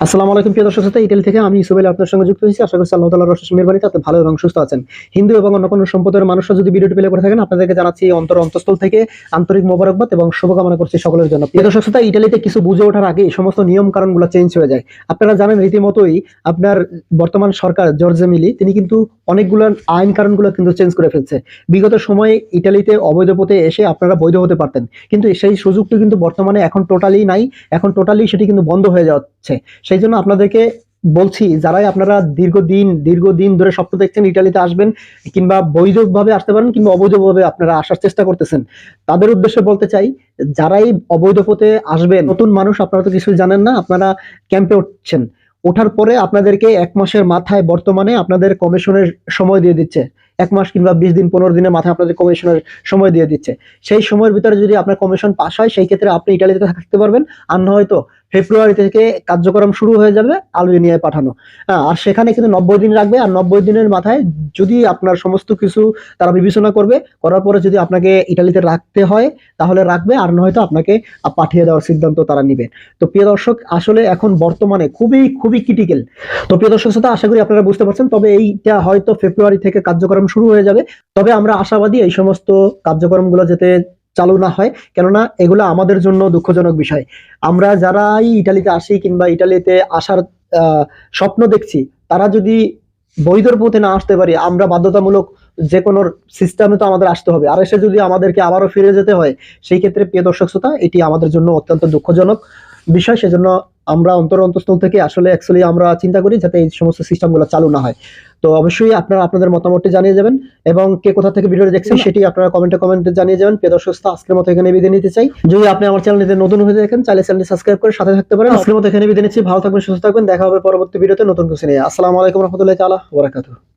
আসসালামু আলাইকুম প্রিয় দর্শক শ্রোতা ইটালি থেকে আমি ইসুবেল আপনার সঙ্গে যুক্ত হয়েছি। আশা করছি আল্লাহ তাআলার রসুল মেহরবানিতে আপনি ভালো এবং সুস্থ আছেন। হিন্দু এবং অন্য কোনো সম্প্রদায়ের মানুষরা যদি ভিডিওটি প্লে করে থাকেন, আপনাদেরকে জানাচ্ছি অন্তর অন্তঃস্থল থেকে আন্তরিক মোবারকবাদ এবং শুভকামনা করছি সকলের জন্য। প্রিয় দর্শক শ্রোতা ইটালিতে কিছু বুঝে ওঠার আগে সমস্ত নিয়ম কারণগুলো চেঞ্জ হয়ে যায়। আপনারা জানেন রীতিমতোই আপনার বর্তমান সরকার জর্জে মিলি, তিনি কিন্তু অনেকগুলো আইন কারণগুলো কিন্তু চেঞ্জ করে ফেলছে। বিগত সময়ে ইটালিতে অবৈধ পথে এসে আপনারা বৈধ হতে পারতেন। কিন্তু সেই সুযোগটি কিন্তু বর্তমানে এখন টোটালি নাই। এখন টোটালি সেটি কিন্তু বন্ধ হয়ে যাচ্ছে। সেই জন্য আপনাদেরকে বলছি, যারাই আপনারা দীর্ঘদিন দীর্ঘদিন ধরে স্বপ্ন দেখছেন, ইটালিতে আসবেন, কিংবা বৈধভাবে আসতে পারেন, কিংবা অবৈধভাবে আপনারা আসার চেষ্টা করতেছেন, তাদের উদ্দেশ্যে বলতে চাই, যারাই অবৈধ পথে আসবেন, নতুন মানুষ আপনারা তো কিছু জানেন না, আপনারা ক্যাম্পে উঠছেন। ওঠার পরে আপনাদেরকে এক মাসের মাথায় বর্তমানে আপনাদের কমিশনের সময় দিয়ে দিচ্ছে। এক মাস কিংবা বিশ দিন, পনেরো দিনের মাথায় আপনাদের কমিশনের সময় দিয়ে দিচ্ছে। সেই সময়ের ভিতরে যদি আপনার কমিশন পাস হয়, সেই ক্ষেত্রে আপনি ইটালিতে থাকতে পারবেন, আর নয়তো ফেব্রুয়ারি থেকে কার্যক্রম শুরু হয়ে যাবে আলবেনিয়ায় পাঠানো। হ্যাঁ, আর সেখানে কিন্তু নব্বই দিন রাখবে আর নব্বই দিনের মাথায় যদি আপনার সমস্ত কিছু তারা বিবেচনা করবে করার পরে যদি আপনাকে ইটালিতে রাখতে হয় তাহলে রাখবে আর নয়তো আপনাকে পাঠিয়ে দেওয়ার সিদ্ধান্ত তারা নিবে। তো প্রিয় দর্শক আসলে এখন বর্তমানে খুবই খুবই ক্রিটিক্যাল তো প্রিয় দর্শক শ্রোতা আশা করি আপনারা বুঝতে পারছেন তবে এইটা হয়তো ফেব্রুয়ারি থেকে কার্যক্রম শুরু হয়ে যাবে। তবে আমরা আশাবাদী এই সমস্ত কার্যক্রমগুলো যাতে চালু না হয়। কেননা এগুলো আমাদের জন্য দুঃখজনক বিষয়। আমরা যারাই ইটালিতে আসি কিংবা ইটালিতে আসার স্বপ্ন দেখছি, তারা যদি বৈধর পথে না আসতে পারি, আমরা বাধ্যতামূলক যে কোনো সিস্টেমে তো আমাদের আসতে হবে। আর এসে যদি আমাদেরকে আবারও ফিরে যেতে হয়, সেই ক্ষেত্রে প্রিয় দর্শক শ্রোতা, এটি আমাদের জন্য অত্যন্ত দুঃখজনক। বিষয় সেজন্য আমরা অন্তর অন্তঃস্থল থেকে আসলে অ্যাকচুয়ালি আমরা চিন্তা করি যাতে এই সমস্ত সিস্টেমগুলো চালু না হয়। তো অবশ্যই আপনারা আপনাদের মতামতটি জানিয়ে যাবেন এবং কে কোথা থেকে ভিডিও দেখছেন সেটি আপনারা কমেন্টে কমেন্টে জানিয়ে যাবেন। দর্শক শ্রোতা, আজকের মতো এখানে বিদায় নিতে চাই। যদি আপনি আমার চ্যানেলটিতে নতুন হয়ে দেখেন চাইলে চ্যানেলটি সাবস্ক্রাইব করে সাথে থাকতে পারেন। আজকের মতো এখানে বিদায় নিচ্ছি। ভালো থাকবেন সুস্থ থাকবেন। দেখা হবে পরবর্তী ভিডিওতে নতুন কিছু নিয়ে। আসসালামু আলাইকুম রহমতুল্লাহ তাআলা ওয়া বারাকাতুহু।